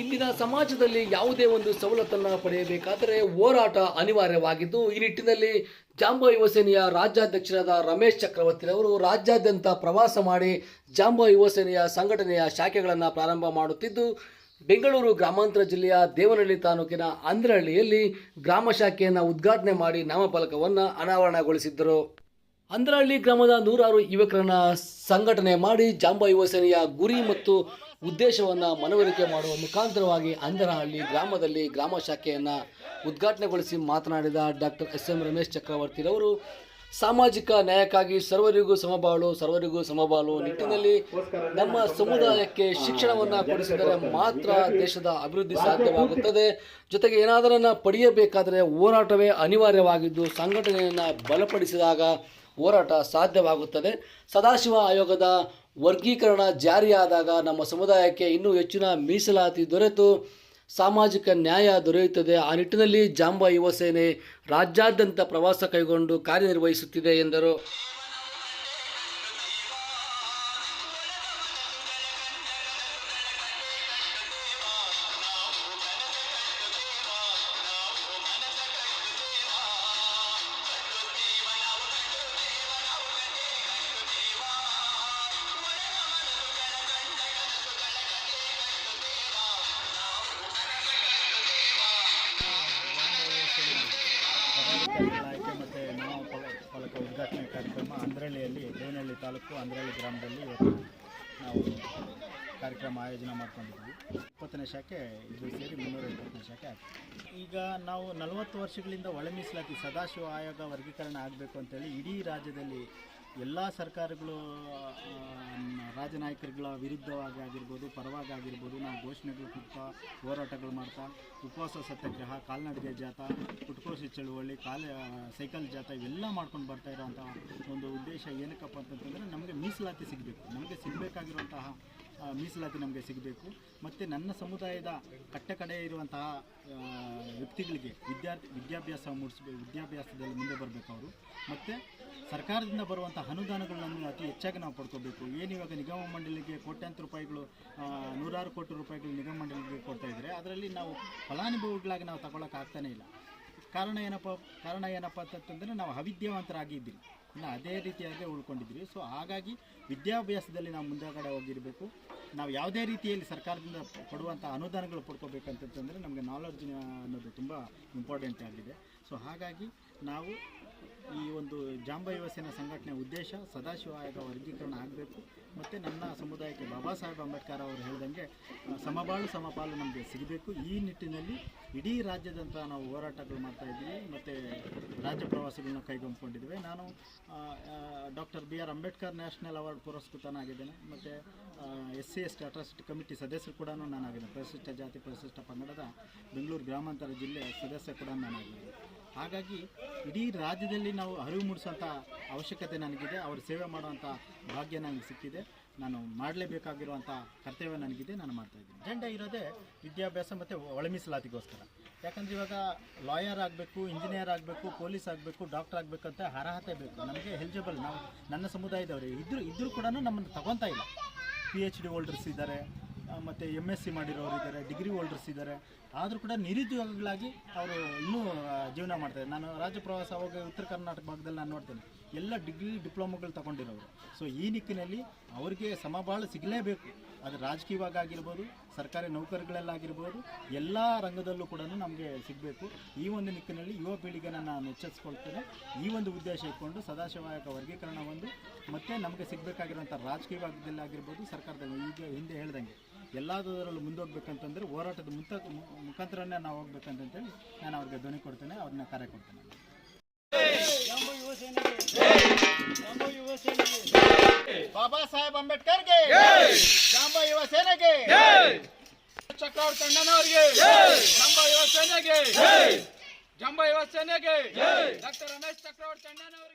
ಇಂದಿನ ಸಮಾಜದಲ್ಲಿ ಯಾವುದೇ ಒಂದು ಸವಲತ್ತನ್ನು ಪಡೆಯಬೇಕಾದರೆ ಹೋರಾಟ ಅನಿವಾರ್ಯವಾಗಿದ್ದು, ಈ ನಿಟ್ಟಿನಲ್ಲಿ ಜಾಂಬ ಯುವಸೇನೆಯ ರಾಜ್ಯಾಧ್ಯಕ್ಷರಾದ ರಮೇಶ್ ಚಕ್ರವರ್ತಿಯವರು ರಾಜ್ಯಾದ್ಯಂತ ಪ್ರವಾಸ ಮಾಡಿ ಜಾಂಬ ಯುವಸೇನೆಯ ಸಂಘಟನೆಯ ಶಾಖೆಗಳನ್ನು ಪ್ರಾರಂಭ ಮಾಡುತ್ತಿದ್ದು, ಬೆಂಗಳೂರು ಗ್ರಾಮಾಂತರ ಜಿಲ್ಲೆಯ ದೇವನಹಳ್ಳಿ ತಾಲೂಕಿನ ಅಂದ್ರಹಳ್ಳಿಯಲ್ಲಿ ಗ್ರಾಮ ಶಾಖೆಯನ್ನು ಉದ್ಘಾಟನೆ ಮಾಡಿ ನಾಮಫಲಕವನ್ನು ಅನಾವರಣಗೊಳಿಸಿದ್ದರು. ಅಂದ್ರಹಳ್ಳಿ ಗ್ರಾಮದ ನೂರಾರು ಯುವಕರನ್ನ ಸಂಘಟನೆ ಮಾಡಿ ಜಾಂಬಾ ಯುವಸೇನೆಯ ಗುರಿ ಮತ್ತು ಉದ್ದೇಶವನ್ನು ಮನವರಿಕೆ ಮಾಡುವ ಮುಖಾಂತರವಾಗಿ ಅಂದರಹಳ್ಳಿ ಗ್ರಾಮದಲ್ಲಿ ಗ್ರಾಮ ಶಾಖೆಯನ್ನು ಉದ್ಘಾಟನೆಗೊಳಿಸಿ ಮಾತನಾಡಿದ ಡಾಕ್ಟರ್ ಎಸ್ ಎಂ ರಮೇಶ್ ಚಕ್ರವರ್ತಿರವರು ಸಾಮಾಜಿಕ ನ್ಯಾಯಕ್ಕಾಗಿ ಸರ್ವರಿಗೂ ಸಮಬಾಳು ಸರ್ವರಿಗೂ ಸಮಬಾಳು. ನಿಟ್ಟಿನಲ್ಲಿ ನಮ್ಮ ಸಮುದಾಯಕ್ಕೆ ಶಿಕ್ಷಣವನ್ನು ಕೊಡಿಸಿದರೆ ಮಾತ್ರ ದೇಶದ ಅಭಿವೃದ್ಧಿ ಸಾಧ್ಯವಾಗುತ್ತದೆ. ಜೊತೆಗೆ ಏನಾದರನ್ನು ಪಡೆಯಬೇಕಾದರೆ ಹೋರಾಟವೇ ಅನಿವಾರ್ಯವಾಗಿದ್ದು ಸಂಘಟನೆಯನ್ನು ಬಲಪಡಿಸಿದಾಗ ಹೋರಾಟ ಸಾಧ್ಯವಾಗುತ್ತದೆ. ಸದಾಶಿವ ಆಯೋಗದ ವರ್ಗೀಕರಣ ಜಾರಿಯಾದಾಗ ನಮ್ಮ ಸಮುದಾಯಕ್ಕೆ ಇನ್ನೂ ಹೆಚ್ಚಿನ ಮೀಸಲಾತಿ ದೊರೆತು. ಸಾಮಾಜಿಕ ನ್ಯಾಯ ದೊರೆಯುತ್ತದೆ. ಆ ನಿಟ್ಟಿನಲ್ಲಿ ಜಾಂಬಾ ಯುವ ಸೇನೆ ರಾಜ್ಯಾದ್ಯಂತ ಪ್ರವಾಸ ಕೈಗೊಂಡು ಕಾರ್ಯನಿರ್ವಹಿಸುತ್ತಿದೆ ಎಂದರು. ಆಯ್ಕೆ ಮತ್ತು ನಾಮ ಫಲ- ಫಲಕ ಉದ್ಘಾಟನೆ ಕಾರ್ಯಕ್ರಮ ಅಂದ್ರಳ್ಳಿಯಲ್ಲಿ ದೇವನಹಳ್ಳಿ ತಾಲೂಕು ಅಂದ್ರಳ್ಳಿ ಗ್ರಾಮದಲ್ಲಿ ಇವತ್ತು ನಾವು ಕಾರ್ಯಕ್ರಮ ಆಯೋಜನೆ ಮಾಡ್ಕೊಂಡಿದ್ವಿ ಇಪ್ಪತ್ತನೇ ಶಾಖೆ ಇದು ಸೇರಿ ಮುನ್ನೂರ ಇಪ್ಪತ್ತನೇ ಶಾಖೆ ಈಗ ನಾವು ನಲವತ್ತು ವರ್ಷಗಳಿಂದ ಒಳ ಮೀಸಲಾತಿ ಸದಾಶಿವ ಆಯೋಗ ವರ್ಗೀಕರಣ ಆಗಬೇಕು ಅಂತೇಳಿ ಇಡೀ ರಾಜ್ಯದಲ್ಲಿ ಎಲ್ಲ ಸರ್ಕಾರಗಳು ರಾಜನಾಯಕರುಗಳ ವಿರುದ್ಧವಾಗಿ ಆಗಿರ್ಬೋದು, ಪರವಾಗಿ ಆಗಿರ್ಬೋದು ನಾವು ಘೋಷಣೆಗಳು ಕೊಡ್ತಾ ಹೋರಾಟಗಳು ಮಾಡ್ತಾ, ಉಪವಾಸ, ಸತ್ಯಾಗ್ರಹ, ಕಾಲ್ನಡಿಗೆ ಜಾಥಾ ಕುಟ್ಕೋಸಿ ಚಳುವಳಿ, ಕಾಲ ಸೈಕಲ್ ಜಾಥಾ ಇವೆಲ್ಲ ಮಾಡ್ಕೊಂಡು ಬರ್ತಾ ಇರೋಂಥ ಒಂದು ಉದ್ದೇಶ ಏನಕ್ಕಪ್ಪ ಅಂತಂತಂದರೆ ನಮಗೆ ಮೀಸಲಾತಿ ಸಿಗಬೇಕು. ನಮಗೆ ಸಿಗಬೇಕಾಗಿರುವಂತಹ ಮೀಸಲಾತಿ ನಮಗೆ ಸಿಗಬೇಕು. ಮತ್ತು ನನ್ನ ಸಮುದಾಯದ ಕಟ್ಟ ಕಡೆ ಇರುವಂತಹ ವ್ಯಕ್ತಿಗಳಿಗೆ ವಿದ್ಯಾರ್ಥಿ, ವಿದ್ಯಾಭ್ಯಾಸ ಮೂಡಿಸಬೇಕು ವಿದ್ಯಾಭ್ಯಾಸದಲ್ಲಿ ಮುಂದೆ ಬರಬೇಕು ಅವರು. ಮತ್ತು ಸರ್ಕಾರದಿಂದ ಬರುವಂಥ ಅನುದಾನಗಳನ್ನು ಅತಿ ಹೆಚ್ಚಾಗಿ ನಾವು ಪಡ್ಕೋಬೇಕು. ಏನು ಇವಾಗ ನಿಗಮ ಮಂಡಳಿಗೆ ಕೋಟ್ಯಾಂತರ ರೂಪಾಯಿಗಳು ನೂರಾರು ಕೋಟಿ ರೂಪಾಯಿಗಳು ನಿಗಮ ಮಂಡಳಿಗೆ ಕೊಡ್ತಾ ಇದ್ದಾರೆ ಅದರಲ್ಲಿ ನಾವು ಫಲಾನುಭವಿಗಳಾಗಿ ನಾವು ತಗೊಳಕ್ಕೆ ಆಗ್ತಾನೇ ಇಲ್ಲ. ಕಾರಣ ಏನಪ್ಪ ಕಾರಣ ಏನಪ್ಪ ಅಂತಂತಂದರೆ ನಾವು ಅವಿದ್ಯಾವಂತರಾಗಿದ್ದೀವಿ ಇನ್ನು ಅದೇ ರೀತಿಯಾಗಿ ಉಳ್ಕೊಂಡಿದ್ದೀವಿ. ಸೊ ಹಾಗಾಗಿ ವಿದ್ಯಾಭ್ಯಾಸದಲ್ಲಿ ನಾವು ಮುಂದಾಗಡೆ ಹೋಗಿರಬೇಕು. ನಾವು ಯಾವುದೇ ರೀತಿಯಲ್ಲಿ ಸರ್ಕಾರದಿಂದ ಕೊಡುವಂಥ ಅನುದಾನಗಳು ಪಡ್ಕೋಬೇಕಂತಂತಂದರೆ ನಮಗೆ ನಾಲೆಡ್ಜ್ ಅನ್ನೋದು ತುಂಬ ಇಂಪಾರ್ಟೆಂಟ್ ಆಗಿದೆ. ಸೊ ಹಾಗಾಗಿ ನಾವು ಈ ಒಂದು ಜಾಂಬ ಸೇನಾ ಸಂಘಟನೆ ಉದ್ದೇಶ ಸದಾಶಿವ ಆಯೋಗ ವರ್ಗೀಕರಣ ಆಗಬೇಕು. ಮತ್ತು ನನ್ನ ಸಮುದಾಯಕ್ಕೆ ಬಾಬಾ ಸಾಹೇಬ್ ಅಂಬೇಡ್ಕರ್ ಅವರು ಹೇಳಿದಂಗೆ ಸಮಬಾಳು ಸಮಪಾಲು ನಮಗೆ ಸಿಗಬೇಕು. ಈ ನಿಟ್ಟಿನಲ್ಲಿ ಇಡೀ ರಾಜ್ಯದಂತ ನಾವು ಹೋರಾಟಗಳು ಮಾಡ್ತಾ ಇದ್ದೀವಿ. ಮತ್ತು ರಾಜ್ಯ ಪ್ರವಾಸಗಳನ್ನ ಕೈಗೊಂಡ್ಕೊಂಡಿದ್ದೇವೆ. ನಾನು doctor B R Ambedkar national award ಪುರಸ್ಕೃತನಾಗಿದ್ದೇನೆ ಮತ್ತು S C S T atrocity committee ಸದಸ್ಯರು ಕೂಡ ನಾನಾಗಿದ್ದೇನೆ. ಪರಿಶಿಷ್ಟ ಜಾತಿ ಪರಿಶಿಷ್ಟ ಪಂಗಡದ ಬೆಂಗಳೂರು ಗ್ರಾಮಾಂತರ ಜಿಲ್ಲೆ ಸದಸ್ಯ ಕೂಡ ನಾನಾಗಿದ್ದೇನೆ. ಹಾಗಾಗಿ ಇಡೀ ರಾಜ್ಯದಲ್ಲಿ ನಾವು ಅರಿವು ಮೂಡಿಸುವಂಥ ಅವಶ್ಯಕತೆ ನನಗಿದೆ, ಅವ್ರ ಸೇವೆ ಮಾಡುವಂಥ ಭಾಗ್ಯ ನನಗೆ ಸಿಕ್ಕಿದೆ. ನಾನು ಮಾಡಲೇಬೇಕಾಗಿರುವಂಥ ಕರ್ತವ್ಯ ನನಗಿದೆ, ನಾನು ಮಾಡ್ತಾ ಇದ್ದೀನಿ. ಅಜೆಂಡ ಇರೋದೇ ವಿದ್ಯಾಭ್ಯಾಸ ಮತ್ತು ಒಳ ಮೀಸಲಾತಿಗೋಸ್ಕರ ಯಾಕಂದರೆ ಇವಾಗ ಲಾಯರ್ ಆಗಬೇಕು ಇಂಜಿನಿಯರ್ ಆಗಬೇಕು ಪೊಲೀಸ್ ಆಗಬೇಕು ಡಾಕ್ಟರ್ ಆಗಬೇಕಂತ ಅರ್ಹತೆ ಬೇಕು. ನಮಗೆ ಎಲಿಜಿಬಲ್ ನಾವು ನನ್ನ ಸಮುದಾಯದವರು. ಇದ್ದರೂ ಇದ್ದರೂ ಕೂಡ ನಮ್ಮನ್ನು ತಗೊತಾ ಇಲ್ಲ. ಪಿ ಎಚ್ ಡಿ ಹೋಲ್ಡರ್ಸ್ ಇದ್ದಾರೆ. ಮತ್ತು ಎಂ ಎಸ್ ಸಿ ಮಾಡಿರೋರು ಇದ್ದಾರೆ ಡಿಗ್ರಿ ಹೋಲ್ಡರ್ಸ್ ಇದ್ದಾರೆ. ಆದರೂ ಕೂಡ ನಿರುದ್ಯೋಗಿಗಳಾಗಿ ಅವರು ಇನ್ನೂ ಜೀವನ ಮಾಡ್ತಾರೆ ನಾನು ರಾಜ್ಯ ಪ್ರವಾಸ ಹೋಗಿ ಉತ್ತರ ಕರ್ನಾಟಕ ಭಾಗದಲ್ಲಿ ನಾನು ನೋಡ್ತೇನೆ. ಎಲ್ಲ ಡಿಗ್ರಿ ಡಿಪ್ಲೊಮೊಗಳು ತಗೊಂಡಿರೋರು. ಸೊ ಈ ನಿಟ್ಟಿನಲ್ಲಿ ಅವರಿಗೆ ಸಮಬಾಳು ಸಿಗಲೇಬೇಕು. ಅದು ರಾಜಕೀಯವಾಗಿ ಆಗಿರ್ಬೋದು, ಸರ್ಕಾರಿ ನೌಕರಿಗಳಲ್ಲಾಗಿರ್ಬೋದು ಎಲ್ಲ ರಂಗದಲ್ಲೂ ಕೂಡ ನಮಗೆ ಸಿಗಬೇಕು. ಈ ಒಂದು ನಿಟ್ಟಿನಲ್ಲಿ ಯುವ ಪೀಳಿಗೆನ ನಾನು ಎಚ್ಚರಿಸ್ಕೊಳ್ತೇನೆ. ಈ ಒಂದು ಉದ್ದೇಶ ಇಟ್ಕೊಂಡು ಸದಾಶಿವಾಯಕ ವರ್ಗೀಕರಣ ಒಂದು, ಮತ್ತು ನಮಗೆ ಸಿಗಬೇಕಾಗಿರುವಂಥ ರಾಜಕೀಯ ಆಗಿರ್ಬೋದು ಸರ್ಕಾರದಲ್ಲಿ ಈಗ ಹಿಂದೆ ಹೇಳ್ದಂಗೆ ಎಲ್ಲದರಲ್ಲೂ ಮುಂದೋಗ್ಬೇಕಂತಂದರೆ ಹೋರಾಟದ ಮುಂತ ಮುಖಾಂತರನೇ ನಾವು ಹೋಗ್ಬೇಕಂತಂತೇಳಿ ನಾನು ಅವ್ರಿಗೆ ಧ್ವನಿ ಕೊಡ್ತೇನೆ, ಅವ್ರನ್ನ ಕರೆ ಕೊಡ್ತೇನೆ. ಬಾಬಾ ಅಂಬೇಡ್ಕರ್ಗೆ. ಜಾಂಬ ಯುವ ಸೇನೆಗೆ. ಚಕ್ರವರ್ತಿ ಅಣ್ಣನವರಿಗೆ ನಮ್ಮ ಯುವ ಸೇನೆಗೆ. ಜಂಬ ಯುವ ಸೇನೆಗೆ. ಡಾಕ್ಟರ್ ರಮೇಶ್ ಚಕ್ರವರ್ತಿ ಅಣ್ಣನವರು